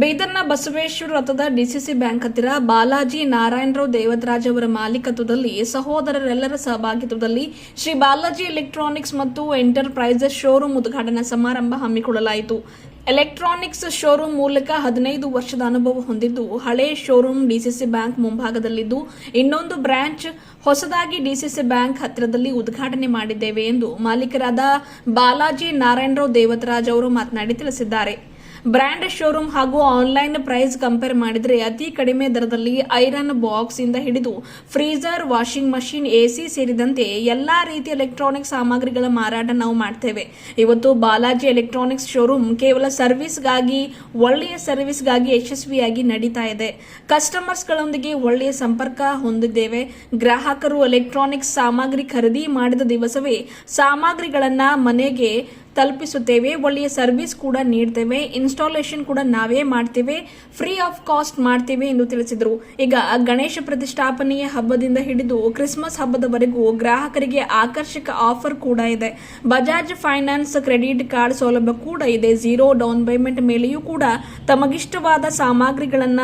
ಬೀದರ್ನ ಬಸವೇಶ್ವರ ರಥದ DCC bank ಹತ್ತಿರ ಬಾಲಾಜಿ ನಾರಾಯಣರಾವ್ ದೇವದರಾಜ್ ಅವರ ಮಾಲೀಕತ್ವದಲ್ಲಿ ಸಹೋದರರೆಲ್ಲರ ಸಹಭಾಗಿತ್ವದಲ್ಲಿ ಶ್ರೀ ಬಾಲಾಜಿ ಎಲೆಕ್ಟ್ರಾನಿಕ್ಸ್ ಮತ್ತು ಎಂಟರ್ಪ್ರೈಸಸ್ ಶೋರೂಮ್ ಉದ್ಘಾಟನಾ ಸಮಾರಂಭ ಹಮ್ಮಿಕೊಳ್ಳಲಾಯಿತು. ಎಲೆಕ್ಟ್ರಾನಿಕ್ಸ್ ಶೋರೂಮ್ ಮೂಲಕ ಹದಿನೈದು ವರ್ಷದ ಅನುಭವ ಹೊಂದಿದ್ದು, ಹಳೆ ಶೋರೂಮ್ ಡಿಸಿಸಿ ಬ್ಯಾಂಕ್ ಮುಂಭಾಗದಲ್ಲಿದ್ದು, ಇನ್ನೊಂದು ಬ್ರಾಂಚ್ ಹೊಸದಾಗಿ ಡಿಸಿಸಿ ಬ್ಯಾಂಕ್ ಹತ್ತಿರದಲ್ಲಿ ಉದ್ಘಾಟನೆ ಮಾಡಿದ್ದೇವೆ ಎಂದು ಮಾಲೀಕರಾದ ಬಾಲಾಜಿ ನಾರಾಯಣರಾವ್ ದೇವತರಾಜ್ ಅವರು ಮಾತನಾಡಿ ತಿಳಿಸಿದ್ದಾರೆ. ಬ್ರ್ಯಾಂಡ್ ಶೋರೂಮ್ ಹಾಗೂ ಆನ್ಲೈನ್ ಪ್ರೈಸ್ ಕಂಪೇರ್ ಮಾಡಿದರೆ ಅತಿ ಕಡಿಮೆ ದರದಲ್ಲಿ ಐರನ್ ಬಾಕ್ಸ್ ಇಂದ ಹಿಡಿದು ಫ್ರೀಜರ್, ವಾಷಿಂಗ್ ಮಷಿನ್, ಎಸಿ ಸೇರಿದಂತೆ ಎಲ್ಲಾ ರೀತಿಯ ಎಲೆಕ್ಟ್ರಾನಿಕ್ ಸಾಮಗ್ರಿಗಳ ಮಾರಾಟ ನಾವು ಮಾಡ್ತೇವೆ. ಇವತ್ತು ಬಾಲಾಜಿ ಎಲೆಕ್ಟ್ರಾನಿಕ್ಸ್ ಶೋರೂಮ್ ಕೇವಲ ಸರ್ವಿಸ್ಗಾಗಿ, ಒಳ್ಳೆಯ ಸರ್ವಿಸ್ಗಾಗಿ ಯಶಸ್ವಿಯಾಗಿ ನಡೀತಾ ಇದೆ. ಕಸ್ಟಮರ್ಸ್ಗಳೊಂದಿಗೆ ಒಳ್ಳೆಯ ಸಂಪರ್ಕ ಹೊಂದಿದ್ದೇವೆ. ಗ್ರಾಹಕರು ಎಲೆಕ್ಟ್ರಾನಿಕ್ಸ್ ಸಾಮಗ್ರಿ ಖರೀದಿ ಮಾಡಿದ ದಿವಸವೇ ಸಾಮಗ್ರಿಗಳನ್ನು ಮನೆಗೆ ತಲುಪಿಸುತ್ತೇವೆ. ಒಳ್ಳೆಯ ಸರ್ವಿಸ್ ಕೂಡ ನೀಡ್ತೇವೆ. ಇನ್ಸ್ಟಾಲೇಷನ್ ಕೂಡ ನಾವೇ ಮಾಡ್ತೇವೆ. ಫ್ರೀ ಆಫ್ ಕಾಸ್ಟ್ ಮಾಡ್ತೇವೆ ಎಂದು ತಿಳಿಸಿದರು. ಈಗ ಗಣೇಶ ಪ್ರತಿಷ್ಠಾಪನೆಯ ಹಬ್ಬದಿಂದ ಹಿಡಿದು ಕ್ರಿಸ್ಮಸ್ ಹಬ್ಬದವರೆಗೂ ಗ್ರಾಹಕರಿಗೆ ಆಕರ್ಷಕ ಆಫರ್ ಕೂಡ ಇದೆ. ಬಜಾಜ್ ಫೈನಾನ್ಸ್ ಕ್ರೆಡಿಟ್ ಕಾರ್ಡ್ ಸೌಲಭ್ಯ ಕೂಡ ಇದೆ. ಝೀರೋ ಡೌನ್ ಪೇಮೆಂಟ್ ಮೇಲೆಯೂ ಕೂಡ ತಮಗಿಷ್ಟವಾದ ಸಾಮಗ್ರಿಗಳನ್ನ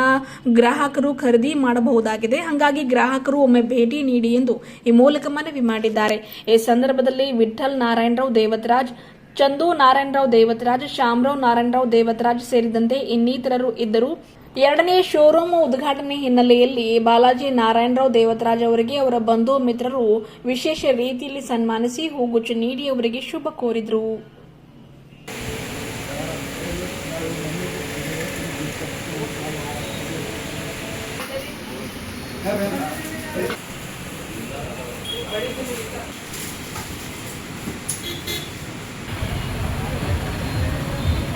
ಗ್ರಾಹಕರು ಖರೀದಿ ಮಾಡಬಹುದಾಗಿದೆ. ಹಾಗಾಗಿ ಗ್ರಾಹಕರು ಒಮ್ಮೆ ಭೇಟಿ ನೀಡಿ ಎಂದು ಈ ಮೂಲಕ ಮನವಿ ಮಾಡಿದ್ದಾರೆ. ಈ ಸಂದರ್ಭದಲ್ಲಿ ವಿಠಲ್ ನಾರಾಯಣರಾವ್ ದೇವತರಾಜ್ ಚಂದು ನಾರಾಯಣರಾವ್ ದೇವತರಾಜ್, ಶ್ಯಾಮರಾವ್ ನಾರಾಯಣರಾವ್ ದೇವತರಾಜ್ ಸೇರಿದಂತೆ ಇನ್ನಿತರರು ಇದ್ದರು. ಎರಡನೇ ಶೋರೂಮ್ ಉದ್ಘಾಟನೆ ಹಿನ್ನೆಲೆಯಲ್ಲಿ ಬಾಲಾಜಿ ನಾರಾಯಣರಾವ್ ದೇವತರಾಜ್ ಅವರಿಗೆ ಅವರ ಬಂಧು ಮಿತ್ರರು ವಿಶೇಷ ರೀತಿಯಲ್ಲಿ ಸನ್ಮಾನಿಸಿ ಹೂಗುಚ್ಚು ನೀಡಿ ಅವರಿಗೆ ಶುಭ ಕೋರಿದರು.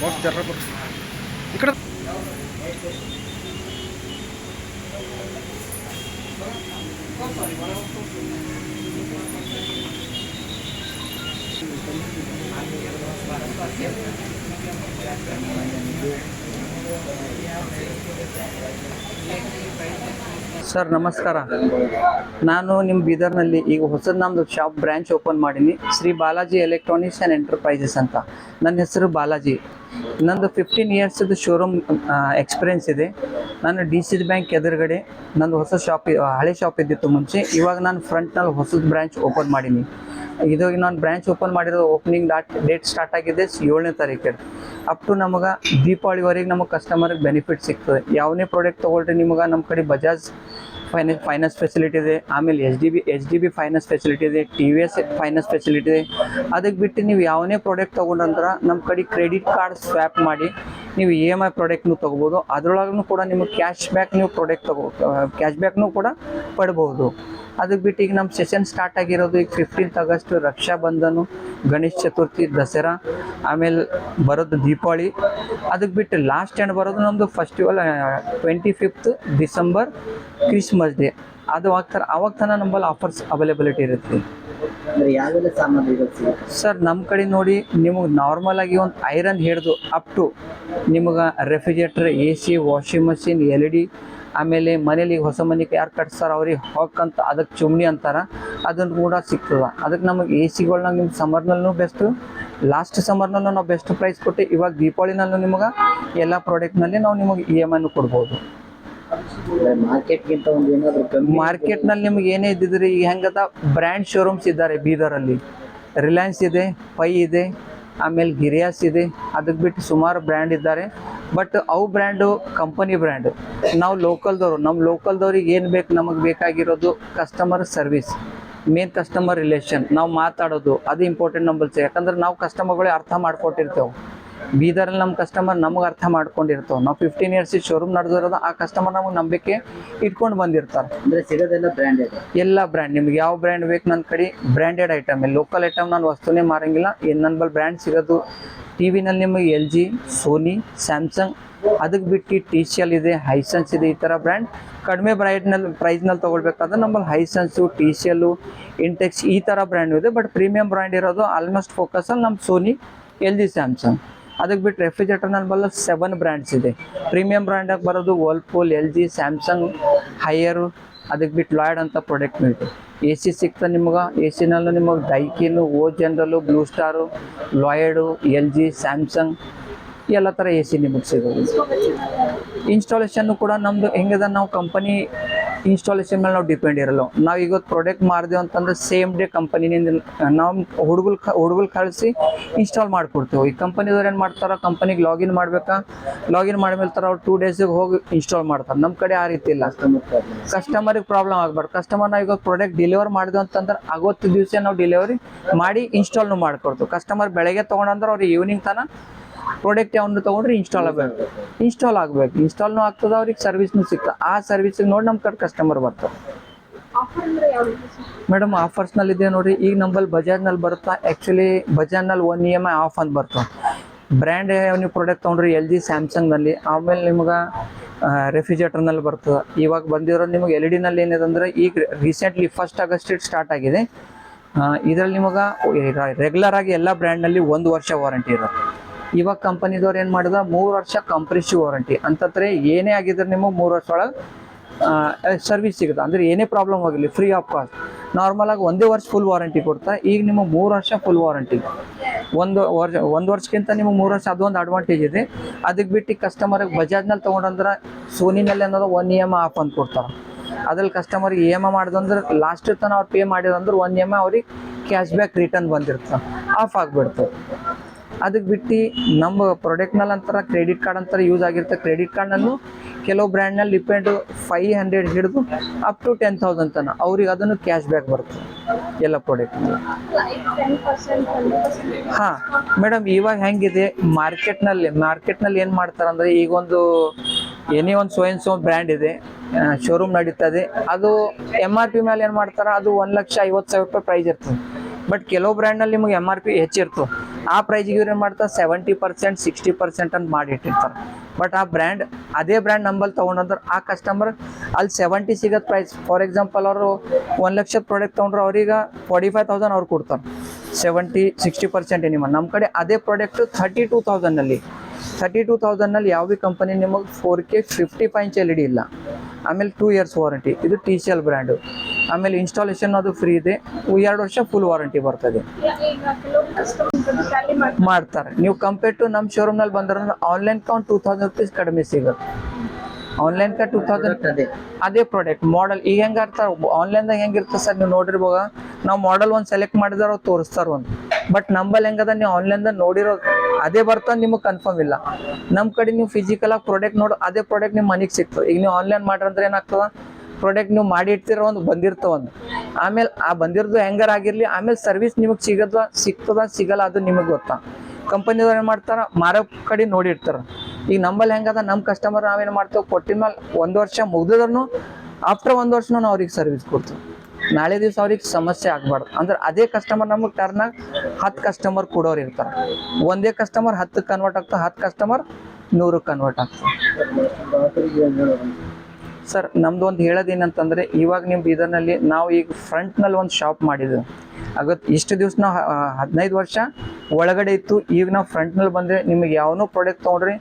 మోస్ట్ జర్రపు ఇక్కడ Thank. ಸರ್, ನಮಸ್ಕಾರ. ನಾನು ನಿಮ್ಮ ಬೀದರ್ನಲ್ಲಿ ಈಗ ಹೊಸದು ನಮ್ಮದು ಶಾಪ್ ಬ್ರ್ಯಾಂಚ್ ಓಪನ್ ಮಾಡೀನಿ. Shri Balaji electronics and enterprises ಅಂತ. ನನ್ನ ಹೆಸರು ಬಾಲಾಜಿ. ನಂದು ಫಿಫ್ಟೀನ್ ಇಯರ್ಸ್ದು ಶೋರೂಮ್ ಎಕ್ಸ್ಪೀರಿಯೆನ್ಸ್ ಇದೆ. ನಾನು ಡಿ ಸಿ ಬ್ಯಾಂಕ್ ಎದುರುಗಡೆ ನಂದು ಹೊಸ ಶಾಪ್ ಹಳೆ ಶಾಪ್ ಇದ್ದಿತ್ತು ಮುಂಚೆ. ಇವಾಗ ನಾನು ಫ್ರಂಟ್ನಲ್ಲಿ ಹೊಸದು ಬ್ರ್ಯಾಂಚ್ ಓಪನ್ ಮಾಡೀನಿ. ಇದು ನಾನು ಬ್ರ್ಯಾಂಚ್ ಓಪನ್ ಮಾಡಿರೋ ಓಪನಿಂಗ್ ಡಾಟ್ ಡೇಟ್ ಸ್ಟಾರ್ಟ್ ಆಗಿದೆ ಏಳನೇ ತಾರೀಕು. ಅಪ್ ಟು ನಮಗೆ ದೀಪಾವಳಿವರೆಗೆ ನಮಗೆ ಕಸ್ಟಮರ್ಗೆ ಬೆನಿಫಿಟ್ ಸಿಗ್ತದೆ. ಯಾವನೇ ಪ್ರಾಡಕ್ಟ್ ತೊಗೊಳ್ರಿ ನಿಮಗೆ ನಮ್ಮ ಕಡೆ ಬಜಾಜ್ ಫೈನಾನ್ಸ್ ಫೈನಾನ್ಸ್ ಫೆಸಿಲಿಟಿ ಇದೆ. ಆಮೇಲೆ H D B H D B finance facility ಇದೆ T V S finance facility ಇದೆ. ಅದಕ್ಕೆ ಬಿಟ್ಟು ನೀವು ಯಾವನೇ ಪ್ರಾಡಕ್ಟ್ ತೊಗೊಂಡ್ರೆ ನಮ್ಮ ಕಡೆ ಕ್ರೆಡಿಟ್ ಕಾರ್ಡ್ ಸ್ವ್ಯಾಪ್ ಮಾಡಿ ನೀವು ಇ ಎಂ ಐ ಪ್ರಾಡಕ್ಟ್ನು ತೊಗೋಬೋದು. ಅದರೊಳಗೂ ಕೂಡ ನಿಮಗೆ ಕ್ಯಾಶ್ ಬ್ಯಾಕ್ ನೀವು ಪ್ರಾಡಕ್ಟ್ ತಗೋ ಕ್ಯಾಶ್ ಬ್ಯಾಕ್ನು ಕೂಡ ಪಡ್ಬೋದು. ಅದಕ್ಕೆ ಬಿಟ್ಟು ಈಗ ನಮ್ಮ ಸೆಷನ್ ಸ್ಟಾರ್ಟ್ ಆಗಿರೋದು ಈಗ ಫಿಫ್ಟೀನ್ತ್ ಆಗಸ್ಟ್ ರಕ್ಷಾ ಬಂಧನು ಗಣೇಶ ಚತುರ್ಥಿ, ದಸರಾ, ಆಮೇಲೆ ಬರೋದು ದೀಪಾವಳಿ. ಅದಕ್ಕೆ ಬಿಟ್ಟು ಲಾಸ್ಟ್ ಎಂಡ್ ಬರೋದು ನಮ್ಮದು festival twenty fifth December Christmas day ಅದು ಆಗ್ತಾರೆ ಆವಾಗ ತನಕ ನಮ್ಮಲ್ಲಿ ಆಫರ್ಸ್ ಅವೈಲೇಬಿಲಿಟಿ ಇರುತ್ತೆ. ಸರ್ ನಮ್ಮ ಕಡೆ ನೋಡಿ ನಿಮಗೆ ನಾರ್ಮಲ್ ಆಗಿ ಒಂದು ಐರನ್ ಹಿಡಿದು ಅಪ್ ಟು ನಿಮಗೆ refrigerator A C washing machine L E D ಆಮೇಲೆ ಮನೇಲಿ ಹೊಸ ಮನೆಗೆ ಯಾರು ಕಟ್ಸ್ತಾರ ಅವ್ರಿಗೆ ಹಾಕಂತ ಅದಕ್ಕೆ ಚುಮ್ನಿ ಅಂತಾರ ಅದನ್ನು ಕೂಡ ಸಿಗ್ತದೆ. ಅದಕ್ಕೆ ನಮಗೆ ಎ ಸಿಗಳನ್ನ ನಿಮ್ಮ ಸಮರ್ನಲ್ಲೂ ಬೆಸ್ಟು ಲಾಸ್ಟ್ ಸಮರ್ನಲ್ಲೂ ನಾವು ಬೆಸ್ಟ್ ಪ್ರೈಸ್ ಕೊಟ್ಟು ಇವಾಗ ದೀಪಾವಳಿನಲ್ಲೂ ನಿಮಗೆ ಎಲ್ಲ ಪ್ರಾಡಕ್ಟ್ನಲ್ಲಿ ನಾವು ನಿಮಗೆ ಇ ಎಂ ಐನು ಕೊಡ್ಬೋದು. ಮಾರ್ಕೆಟ್ಗಿಂತ ಒಂದು ಏನಾದ್ರು ಕಮ್ಮಿ ಮಾರ್ಕೆಟ್ನಲ್ಲಿ ನಿಮ್ಗೆ ಏನೇ ಇದ್ದಿದ್ರಿ ಈಗ ಹೆಂಗದ? ಬ್ರ್ಯಾಂಡ್ ಶೋರೂಮ್ಸ್ ಇದ್ದಾರೆ ಬೀದರಲ್ಲಿ. ರಿಲಯನ್ಸ್ ಇದೆ ಪೈ ಇದೆ, ಆಮೇಲೆ ಗಿರಿಯಾಸ್ ಇದೆ. ಅದಕ್ಕೆ ಬಿಟ್ಟು ಸುಮಾರು ಬ್ರ್ಯಾಂಡ್ ಇದ್ದಾರೆ. ಬಟ್ ಅವು ಬ್ರ್ಯಾಂಡು ಕಂಪನಿ ಬ್ರ್ಯಾಂಡ್ ನಾವು ಲೋಕಲ್ದವರು ನಮ್ಮ ಲೋಕಲ್ದವ್ರಿಗೆ ಏನು ಬೇಕು ನಮಗೆ ಬೇಕಾಗಿರೋದು customer service main customer relation ನಾವು ಮಾತಾಡೋದು, ಅದು ಇಂಪಾರ್ಟೆಂಟ್ ನಂಬಲ್ಸ್ ಯಾಕಂದ್ರೆ ನಾವು ಕಸ್ಟಮರ್ಗಳೇ ಅರ್ಥ ಮಾಡ್ಕೊಟ್ಟಿರ್ತೇವೆ. ಬೀದರಲ್ಲಿ ನಮ್ಮ ಕಸ್ಟಮರ್ ನಮ್ಗೆ ಅರ್ಥ ಮಾಡ್ಕೊಂಡಿರ್ತಾವೆ. ನಾವು ಫಿಫ್ಟೀನ್ ಇಯರ್ಸ್ ಶೋರೂಮ್ ನಡೆದಿರೋದು ಆ ಕಸ್ಟಮರ್ ನಮಗೆ ನಂಬಿಕೆ ಇಟ್ಕೊಂಡು ಬಂದಿರ್ತಾರೆ. ಅಂದರೆ ಸಿಗೋದೆಲ್ಲ ಬ್ರ್ಯಾಂಡೆಡ್ ಎಲ್ಲ ಬ್ರ್ಯಾಂಡ್ ನಿಮ್ಗೆ ಯಾವ ಬ್ರ್ಯಾಂಡ್ ಬೇಕು ನನ್ನ ಕಡೆ ಬ್ರ್ಯಾಂಡೆಡ್ ಐಟಮ್ ಲೋಕಲ್ ಐಟಮ್ ನಾನು ವಸ್ತುನೇ ಮಾರಂಗಿಲ್ಲ. ಏನು ನನ್ನ ಬಲ್ ಬ್ರ್ಯಾಂಡ್ ಸಿಗೋದು? ಟಿ ವಿನಲ್ಲಿ ನಿಮಗೆ ಎಲ್ ಜಿ ಸೋನಿ ಸ್ಯಾಮ್ಸಂಗ್ ಅದಕ್ಕೆ ಬಿಟ್ಟು ಟಿ ಸಿ ಎಲ್ ಇದೆ ಹೈಸನ್ಸ್ ಇದೆ ಈ ಥರ ಬ್ರ್ಯಾಂಡ್ ಕಡಿಮೆ ಬ್ರ್ಯಾಂಡ್ನಲ್ಲಿ ಪ್ರೈಸ್ನಲ್ಲಿ ತೊಗೊಳ್ಬೇಕಾದ್ರೆ ನಮ್ಮಲ್ಲಿ ಹೈಸನ್ಸು ಟಿ ಸಿ ಎಲ್ಲು ಇಂಟೆಕ್ಸ್ ಈ ಥರ ಬ್ರ್ಯಾಂಡ್ ಇದೆ. ಬಟ್ ಪ್ರೀಮಿಯಂ ಬ್ರ್ಯಾಂಡ್ ಇರೋದು ಆಲ್ಮೋಸ್ಟ್ ಫೋಕಸಲ್ಲಿ ನಮ್ಮ ಸೋನಿ ಎಲ್ ಜಿ ಸ್ಯಾಮ್ಸಂಗ್ ಅದಕ್ಕೆ ಬಿಟ್ಟು ರೆಫ್ರಿಜರೇಟರ್ನಲ್ಲಿ ಬಲ್ಲ ಸೆವೆನ್ ಬ್ರ್ಯಾಂಡ್ಸ್ ಇದೆ. ಪ್ರೀಮಿಯಂ ಬ್ರ್ಯಾಂಡಾಗಿ ಬರೋದು Whirlpool L G Samsung Haier ಅದಕ್ಕೆ ಬಿಟ್ಟು ಲಾಯ್ಡ್ ಅಂತ ಪ್ರಾಡಕ್ಟ್ ಇದೆ ಎ ಸಿ ಸಿಗ್ತದೆ ನಿಮ್ಗೆ ಎ ಸಿನಲ್ಲೂ ನಿಮಗೆ Daikin O General Blue Star Lloyd L G Samsung ಎಲ್ಲ ಥರ ಎ ಸಿ ನಿಮಗೆ ಸಿಗೋದು. ಇನ್ಸ್ಟಾಲೇಷನ್ನು ಕೂಡ ನಮ್ಮದು ಹೆಂಗಿದೆ, ನಾವು ಕಂಪನಿ ಇನ್ಸ್ಟಾಲೇಷನ್ ಮೇಲೆ ನಾವು ಡಿಪೆಂಡ್ ಇರಲ್ಲ. ನಾವು ಇವತ್ತು ಪ್ರಾಡಕ್ಟ್ ಮಾಡಿದೆವು ಅಂತಂದ್ರೆ ಸೇಮ್ ಡೇ ಕಂಪನಿನಿಂದ ನಾವು ಹುಡುಗಲ್ ಹುಡುಗಲ್ ಕಳಿಸಿ ಇನ್ಸ್ಟಾಲ್ ಮಾಡಿಕೊಡ್ತೇವೆ. ಈ ಕಂಪನಿದವ್ರು ಏನು ಮಾಡ್ತಾರೆ ಕಂಪನಿಗೆ ಲಾಗಿನ್ ಮಾಡ್ಬೇಕಾ? ಲಾಗಿನ್ ಮಾಡಿದ್ಮೇಲೆ ತರ ಅವ್ರು ಟೂ ಡೇಸಿಗೆ ಹೋಗಿ ಇನ್ಸ್ಟಾಲ್ ಮಾಡ್ತಾರೆ. ನಮ್ಮ ಕಡೆ ಆ ರೀತಿ ಇಲ್ಲ. ಕಸ್ಟಮರಿಗೆ ಪ್ರಾಬ್ಲಮ್ ಆಗ್ಬಾರ್ದು. ಕಸ್ಟಮರ್ ನಾವು ಈಗ ಪ್ರಾಡಕ್ಟ್ ಡೆಲಿವರ್ ಮಾಡಿದೆವು ಅಂತಂದ್ರೆ ಅವತ್ತು ದಿವಸ ನಾವು ಡೆಲಿವರಿ ಮಾಡಿ ಇನ್ಸ್ಟಾಲ್ನು ಮಾಡ್ಕೊಡ್ತೀವಿ. ಕಸ್ಟಮರ್ ಬೆಳಗ್ಗೆ ತೊಗೊಂಡಂದ್ರೆ ಅವ್ರಿಗೆ ಈವ್ನಿಂಗ್ ತನಕ ಪ್ರಾಡಕ್ಟ್ ಯಾವನ್ನು ತೊಗೊಂಡ್ರೆ ಇನ್ಸ್ಟಾಲ್ ಆಗಬೇಕು. ಇನ್ಸ್ಟಾಲ್ ಆಗಬೇಕು. ಇನ್ಸ್ಟಾಲ್ನು ಆಗ್ತದೆ ಅವ್ರಿಗೆ ಸರ್ವಿಸ್ನು ಸಿಗ್ತದೆ. ಆ ಸರ್ವಿಸ್ ನೋಡಿ ನಮ್ಮ ಕಡೆ ಕಸ್ಟಮರ್ ಬರ್ತಾರೆ. ಮೇಡಮ್ ಆಫರ್ಸ್ನಲ್ಲಿ ಇದೆ ನೋಡ್ರಿ ಈಗ ನಂಬಲ್ಲಿ ಬಜಾಜ್ನಲ್ಲಿ ಬರುತ್ತಾ? Actually ಬಜಾಜ್ನಲ್ಲಿ one E M I off ಅಂತ ಬರ್ತವೆ ಬ್ರ್ಯಾಂಡ್ ನೀವು ಪ್ರಾಡಕ್ಟ್ ತೊಗೊಂಡ್ರಿ ಎಲ್ ಜಿ ಸ್ಯಾಮ್ಸಂಗ್ನಲ್ಲಿ ಆಮೇಲೆ ನಿಮ್ಗೆ ರೆಫ್ರಿಜರೇಟರ್ನಲ್ಲಿ ಬರ್ತದೆ. ಇವಾಗ ಬಂದಿರೋ ನಿಮಗೆ ಎಲ್ ಇ ಡಿನಲ್ಲಿ ಏನಿದೆ ಅಂದರೆ ಈಗ ರೀಸೆಂಟ್ಲಿ ಫಸ್ಟ್ ಆಗಸ್ಟ್ ಸ್ಟಾರ್ಟ್ ಆಗಿದೆ. ಇದರಲ್ಲಿ ನಿಮಗೆ ರೆಗ್ಯುಲರ್ ಆಗಿ ಎಲ್ಲ ಬ್ರ್ಯಾಂಡ್ನಲ್ಲಿ ಒಂದು ವರ್ಷ ವಾರಂಟಿ ಇರುತ್ತೆ. ಇವಾಗ ಕಂಪನಿದವ್ರು ಏನು ಮಾಡಿದ? ಮೂರು ವರ್ಷ ಕಂಪ್ರೆಸಿವ್ ವಾರಂಟಿ ಅಂತಂದ್ರೆ ಏನೇ ಆಗಿದ್ರೆ ನಿಮಗೆ ಮೂರು ವರ್ಷ ಒಳಗೆ ಸರ್ವಿಸ್ ಸಿಗುತ್ತೆ. ಅಂದರೆ ಏನೇ ಪ್ರಾಬ್ಲಮ್ ಆಗಲಿ ಫ್ರೀ ಆಫ್ ಕಾಸ್ಟ್ ನಾರ್ಮಲ್ ಆಗಿ ಒಂದೇ ವರ್ಷ ಫುಲ್ ವಾರಂಟಿ ಕೊಡ್ತಾ, ಈಗ ನಿಮಗೆ ಮೂರು ವರ್ಷ ಫುಲ್ ವಾರಂಟಿ ಒಂದು ವರ್ಷ, ಒಂದು ವರ್ಷಕ್ಕಿಂತ ನಿಮಗೆ ಮೂರು ವರ್ಷ ಅದೊಂದು ಅಡ್ವಾಂಟೇಜ್ ಇದೆ. ಅದಕ್ಕೆ ಬಿಟ್ಟು ಕಸ್ಟಮರ್ಗೆ ಬಜಾಜ್ನಲ್ಲಿ ತೊಗೊಂಡ್ರೆ ಸೋನಿನಲ್ಲಿ ಅನ್ನೋದು ಒನ್ ಇ ಎಂ ಆಫ್ ಅಂತ ಕೊಡ್ತಾರೆ. ಅದ್ರಲ್ಲಿ ಕಸ್ಟಮರ್ಗೆ ಇ ಎಂ ಐ ಮಾಡಿದಂದ್ರೆ ಲಾಸ್ಟ್ ತನಕ ಅವ್ರು ಪೇ ಮಾಡಿದಂದ್ರೆ ಒನ್ ಇ ಎಂ ಐ ಅವ್ರಿಗೆ ಕ್ಯಾಶ್ ಬ್ಯಾಕ್ ರಿಟರ್ನ್ ಬಂದಿರ್ತದೆ ಆಫ್ ಆಗಿಬಿಡ್ತದೆ ಅದಕ್ಕೆ ಬಿಟ್ಟು ನಮ್ಮ ಪ್ರಾಡಕ್ಟ್ನಲ್ಲಿ ಅಂತಾರ ಕ್ರೆಡಿಟ್ ಕಾರ್ಡ್ ಅಂತಾರೆ ಯೂಸ್ ಆಗಿರುತ್ತೆ. ಕ್ರೆಡಿಟ್ ಕಾರ್ಡ್ನಲ್ಲೂ ಕೆಲವು ಬ್ರ್ಯಾಂಡ್ನಲ್ಲಿ ಡಿಪೆಂಡು ಫೈ ಹಂಡ್ರೆಡ್ ಹಿಡಿದು ಅಪ್ ಟು ಟೆನ್ ತೌಸಂಡ್ ತನಕ ಅವ್ರಿಗೆ ಅದನ್ನು ಕ್ಯಾಶ್ ಬ್ಯಾಕ್ ಬರ್ತದೆ ಎಲ್ಲ ಪ್ರಾಡಕ್ಟ್ ಹಾಂ ಮೇಡಮ್ ಇವಾಗ ಹೆಂಗಿದೆ? ಮಾರ್ಕೆಟ್ನಲ್ಲಿ ಮಾರ್ಕೆಟ್ನಲ್ಲಿ ಏನು ಮಾಡ್ತಾರೆ ಅಂದರೆ ಈಗ ಒಂದು ಎನಿ ಒಂದು ಸೋ ಸೋ ಬ್ರ್ಯಾಂಡ್ ಇದೆ ಶೋರೂಮ್ ನಡೀತದೆ ಅದು ಎಂ ಆರ್ ಪಿ ಮೇಲೆ ಏನು ಮಾಡ್ತಾರೆ? ಅದು ಒಂದು ಲಕ್ಷ ಐವತ್ತು ಸಾವಿರ ರೂಪಾಯಿ ಪ್ರೈಸ್ ಇರ್ತದೆ. ಬಟ್ ಕೆಲವು ಬ್ರ್ಯಾಂಡ್ನಲ್ಲಿ ನಿಮಗೆ ಎಂ ಆರ್ ಪಿ ಹೆಚ್ಚಿರ್ತದೆ. ಆ ಪ್ರೈಸ್ಗೆ ಇವ್ರು ಏನು ಮಾಡ್ತಾರೆ? ಸೆವೆಂಟಿ ಪರ್ಸೆಂಟ್ ಸಿಕ್ಸ್ಟಿ ಪರ್ಸೆಂಟ್ ಅಂತ ಮಾಡಿ ಇಟ್ಟಿರ್ತಾರೆ. ಬಟ್ ಆ ಬ್ರ್ಯಾಂಡ್ ಅದೇ ಬ್ರ್ಯಾಂಡ್ ನಂಬಲ್ಲಿ ತಗೊಂಡ್ರೆ ಆ ಕಸ್ಟಮರ್ ಅಲ್ಲಿ ಸೆವೆಂಟಿ ಸಿಗೋದು ಪ್ರೈಸ್ ಫಾರ್ ಎಕ್ಸಾಂಪಲ್ ಅವರು ಒಂದು ಲಕ್ಷದ ಪ್ರಾಡಕ್ಟ್ ತೊಗೊಂಡ್ರೆ ಅವ್ರಿಗೆ ಫಾರ್ಟಿ ಫೈವ್ ತೌಸಂಡ್ ಅವ್ರು ಕೊಡ್ತಾರೆ. ಸೆವೆಂಟಿ ಸಿಕ್ಸ್ಟಿ ಪರ್ಸೆಂಟ್ ನಿಮ್ಮ ನಮ್ಮ ಕಡೆ ಅದೇ ಪ್ರಾಡಕ್ಟು ಥರ್ಟಿ ಟೂ ತೌಸಂಡ್ನಲ್ಲಿ ಥರ್ಟಿ ಟೂ ತೌಸಂಡ್ನಲ್ಲಿ ಯಾವ ಭೀ ಕಂಪನಿ ನಿಮಗೆ four K fifty five inch L ED ಇಲ್ಲ. ಆಮೇಲೆ ಟೂ ಇಯರ್ಸ್ ವಾರಂಟಿ ಇದು ಟಿ ಸಿ ಎಲ್ ಬ್ರ್ಯಾಂಡು ಆಮೇಲೆ ಇನ್ಸ್ಟಾಲೇಷನ್ ಅದು ಫ್ರೀ ಇದೆ. ಎರಡು ವರ್ಷ ಫುಲ್ ವಾರಂಟಿ ಬರ್ತದೆ. ಮಾಡ್ತಾರೆ. ನೀವು ಕಂಪೇರ್ ಟು ನಮ್ಮ ಶೋರೂಮ್ನಲ್ಲಿ ಬಂದ್ರೆ online count two thousand rupees ಕಡಿಮೆ ಸಿಗುತ್ತೆ. ಆನ್ಲೈನ್ ಕ ಟೂ ತೌಸಂಡ್ ಅದೇ. ಅದೇ ಪ್ರಾಡಕ್ಟ್ ಮಾಡೆಲ್ ಈಗ ಹೆಂಗೆ ಇರ್ತಾರೆ ಆನ್ಲೈನ್ದಾಗ ಹೆಂಗಿರ್ತದೆ ಸರ್ ನೀವು ನೋಡಿರ್ಬೋದ ನಾವು ಮಾಡೆಲ್ ಒಂದು ಸೆಲೆಕ್ಟ್ ಮಾಡಿದ್ರೆ ಅವ್ರು ತೋರಿಸ್ತಾರೆ ಒಂದು. ಬಟ್ ನಂಬಲ್ ಹೆಂಗದ ನೀವು ಆನ್ಲೈನ್ದಾಗ ನೋಡಿರೋ ಅದೇ ಬರ್ತದೆ ನಿಮಗೆ ಕನ್ಫರ್ಮ್ ಇಲ್ಲ. ನಮ್ಮ ಕಡೆ ನೀವು ಫಿಸಿಕಲ್ ಆಗಿ ಪ್ರಾಡಕ್ಟ್ ನೋಡು ಅದೇ ಪ್ರಾಡಕ್ಟ್ ನಿಮ್ಮ ಮನೆಗೆ ಸಿಗ್ತದೆ. ಈಗ ನೀವು ಆನ್ಲೈನ್ ಮಾಡ್ರಂದ್ರೆ ಏನಾಗ್ತದೆ? ಪ್ರಾಡಕ್ಟ್ ನೀವು ಮಾಡಿ ಇಡ್ತಿರೋ ಒಂದು ಬಂದಿರ್ತಾವ ಒಂದು. ಆಮೇಲೆ ಆ ಬಂದಿರೋದು ಹೆಂಗಾರ ಆಗಿರಲಿ, ಆಮೇಲೆ ಸರ್ವಿಸ್ ನಿಮಗೆ ಸಿಗದ ಸಿಗ್ತದ, ಸಿಗಲ್ಲ ಅದು ನಿಮಗೆ ಗೊತ್ತಾ. ಕಂಪನಿದವ್ರು ಏನು ಮಾಡ್ತಾರ, ಮಾರೋ ಕಡೆ ನೋಡಿರ್ತಾರೆ. ಈಗ ನಂಬಲ್ಲಿ ಹೆಂಗದ ನಮ್ಮ ಕಸ್ಟಮರ್ ನಾವೇನು ಮಾಡ್ತೇವೆ, ಕೊಟ್ಟಿದ ಮೇಲೆ ಒಂದು ವರ್ಷ ಮುಗ್ದಿದ್ರು ಆಫ್ಟರ್ ಒಂದು ವರ್ಷ ನಾವು ಅವ್ರಿಗೆ ಸರ್ವಿಸ್ ಕೊಡ್ತೀವಿ. ನಾಳೆ ದಿವಸ ಅವ್ರಿಗೆ ಸಮಸ್ಯೆ ಆಗ್ಬಾರ್ದು. ಅಂದ್ರೆ ಅದೇ ಕಸ್ಟಮರ್ ನಮಗೆ ಟರ್ನಾಗ ಹತ್ತು ಕಸ್ಟಮರ್ ಕೊಡೋರು ಇರ್ತಾರೆ. ಒಂದೇ ಕಸ್ಟಮರ್ ಹತ್ತು ಕನ್ವರ್ಟ್ ಆಗ್ತದೆ, ಹತ್ತು ಕಸ್ಟಮರ್ ನೂರು ಕನ್ವರ್ಟ್ ಆಗ್ತದೆ. ಸರ್, ನಮ್ದು ಒಂದು ಹೇಳೋದೇನಂತಂದ್ರೆ ಇವಾಗ ನಿಮ್ಮ ಬೀದರ್ನಲ್ಲಿ ನಾವು ಈಗ ಫ್ರಂಟ್ನಲ್ಲಿ ಒಂದು ಶಾಪ್ ಮಾಡಿದ್ವಿ. ಆಗತ್ ಇಷ್ಟು ದಿವಸ ನಾವು ಹದಿನೈದು ವರ್ಷ ಒಳಗಡೆ ಇತ್ತು. ಈಗ ನಾವು ಫ್ರಂಟ್ನಲ್ಲಿ ಬಂದರೆ ನಿಮಗೆ ಯಾವನೋ ಪ್ರಾಡಕ್ಟ್ ತೊಗೊಂಡ್ರಿ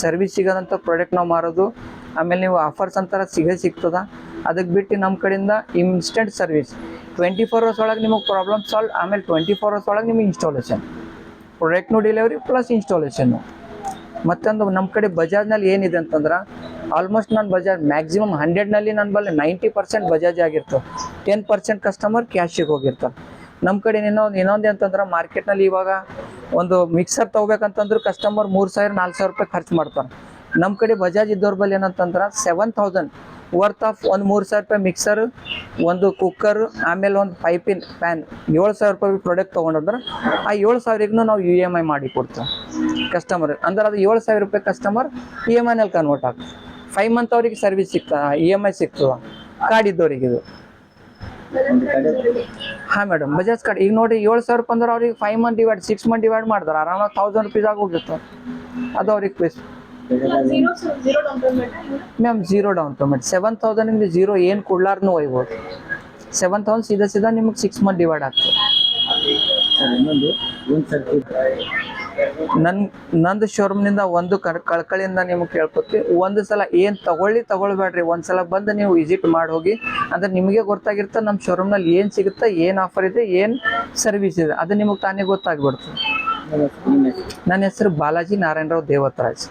ಸರ್ವಿಸ್ ಸಿಗೋದಂಥ ಪ್ರಾಡಕ್ಟ್ ನಾವು ಮಾರೋದು. ಆಮೇಲೆ ನೀವು ಆಫರ್ಸ್ ಅಂತಾರ ಸಿಗೇ ಸಿಗ್ತದ. ಅದಕ್ಕೆ ಬಿಟ್ಟು ನಮ್ಮ ಕಡೆಯಿಂದ instant service twenty four hours ಒಳಗೆ ನಿಮಗೆ ಪ್ರಾಬ್ಲಮ್ ಸಾಲ್ವ್ ಆಮೇಲೆ ಟ್ವೆಂಟಿ ಫೋರ್ ಅವರ್ಸ್ ಒಳಗೆ ನಿಮಗೆ ಇನ್ಸ್ಟಾಲೇಷನ್ ಪ್ರಾಡಕ್ಟ್ನು ಡೆಲಿವರಿ ಪ್ಲಸ್ ಇನ್ಸ್ಟಾಲೇಷನ್ನು ಮತ್ತೊಂದು ನಮ್ಮ ಕಡೆ ಬಜಾಜ್ನಲ್ಲಿ ಏನಿದೆ ಅಂತಂದ್ರೆ ಆಲ್ಮೋಸ್ಟ್ ನಾನು ಬಜಾಜ್ ಮ್ಯಾಕ್ಸಿಮಮ್ ಹಂಡ್ರೆಡ್ನಲ್ಲಿ ನನ್ನ ಬಲ್ಲಿ ನೈಂಟಿ ಪರ್ಸೆಂಟ್ ಬಜಾಜ್ ಆಗಿರ್ತವೆ ಟೆನ್ ಪರ್ಸೆಂಟ್ ಕಸ್ಟಮರ್ ಕ್ಯಾಶಿಗೆ ಹೋಗಿರ್ತಾರೆ ನಮ್ಮ ಕಡೆ ಇನ್ನೊಂದು ಇನ್ನೊಂದು ಅಂತಂದ್ರೆ ಮಾರ್ಕೆಟ್ನಲ್ಲಿ ಇವಾಗ ಒಂದು ಮಿಕ್ಸರ್ ತೊಗೋಬೇಕಂತಂದ್ರೆ ಕಸ್ಟಮರ್ ಮೂರು ಸಾವಿರ, ನಾಲ್ಕು ಸಾವಿರ ರೂಪಾಯಿ ಖರ್ಚು ಮಾಡ್ತಾರೆ. ನಮ್ಮ ಕಡೆ ಬಜಾಜ್ ಇದ್ದವ್ರ ಬಲ್ಲಿ ಏನಂತಂದ್ರೆ ಸೆವೆನ್ ತೌಸಂಡ್ ವರ್ತ್ ಆಫ್ ಒಂದು ಮೂರು ಸಾವಿರ ರೂಪಾಯಿ ಮಿಕ್ಸರ್ ಒಂದು ಕುಕ್ಕರ್ ಆಮೇಲೆ ಒಂದು ಪೈಪಿನ್ ಪ್ಯಾನ್ ಏಳು ಸಾವಿರ ರೂಪಾಯಿ ಪ್ರಾಡಕ್ಟ್ ತೊಗೊಂಡ್ರೆ ಆ ಏಳು ಸಾವಿರಗೂ ನಾವು ಯು ಎಂ ಐ ಮಾಡಿ ಕೊಡ್ತೇವೆ. ಕಸ್ಟಮರ್ ಅಂದ್ರೆ ಅದು ಏಳು ಸಾವಿರ ರೂಪಾಯಿ ಕಸ್ಟಮರ್ ಇ ಎಂ ಐನಲ್ಲಿ ಕನ್ವರ್ಟ್ ಆಗ್ತದೆ. ಫೈವ್ ಮಂತ್ ಅವರಿಗೆ ಸರ್ವಿಸ್ ಸಿಗ್ತದ ಇ ಎಂ ಐ ಸಿಗ್ತದ ಕಾರ್ಡ್ ಇದ್ದವರಿಗೆ ಇದು. ಹಾ ಮೇಡಮ್ ಬಜಾಜ್ ಕಾರ್ಡ್ ಈಗ ನೋಡಿ ಏಳು ಸಾವಿರ ರೂಪಾಯಿ ಅವ್ರಿಗೆ five month divide six month divide ಮಾಡ್ತಾರೆ, ಆರಾಮಾಗಿ ತೌಸಂಡ್ ರುಪೀಸ್ ಆಗಿ ಅದು ಅವ್ರಿಗೆ ಬೇರೆದಾದ್ರೆ ma'am zero down payment seven thousand ನಿಮ್ಗೆ ಜೀರೋ ಏನು ಕೊಡ್ಲಾರ್ನು ಒಯ್ಬೋದು. ಸೆವೆನ್ ತೌಸಂಡ್ ಸೀದಾ ಸೀದಾ ನಿಮಗೆ ಸಿಕ್ಸ್ ಮಂತ್ ಡಿವೈಡ್ ಆಗ್ತದೆ. ಸರ್ ಇನ್ನೊಂದು ಒಂದು ಸರ್ಕ್ಯೂಟ್ ನನ್ನ ನಂದು ಶೋರೂಮ್ನಿಂದ ಒಂದು ಕಳ್ ಕಳ್ಕಳಿಯಿಂದ ನಿಮ್ಗೆ ಕೇಳ್ಕೊತೀವಿ ಒಂದು ಸಲ ಏನು ತಗೊಳ್ಳಿ ತಗೊಳ್ಬೇಡ್ರಿ ಒಂದು ಸಲ ಬಂದು ನೀವು ವಿಸಿಟ್ ಮಾಡಿ ಹೋಗಿ ಅಂದ್ರೆ ನಿಮಗೆ ಗೊತ್ತಾಗಿರುತ್ತೆ ನಮ್ಮ ಶೋರೂಮ್ನಲ್ಲಿ ಏನು ಸಿಗುತ್ತೆ ಏನು ಆಫರ್ ಇದೆ ಏನು ಸರ್ವಿಸ್ ಇದೆ ಅದು ನಿಮಗೆ ತಾನೇ ಗೊತ್ತಾಗ್ಬಿಡ್ತದೆ ಹೆಸರು ನನ್ನ ಹೆಸರು ಬಾಲಾಜಿ ನಾರಾಯಣರಾವ್ ದೇವತ್ರಾಜ್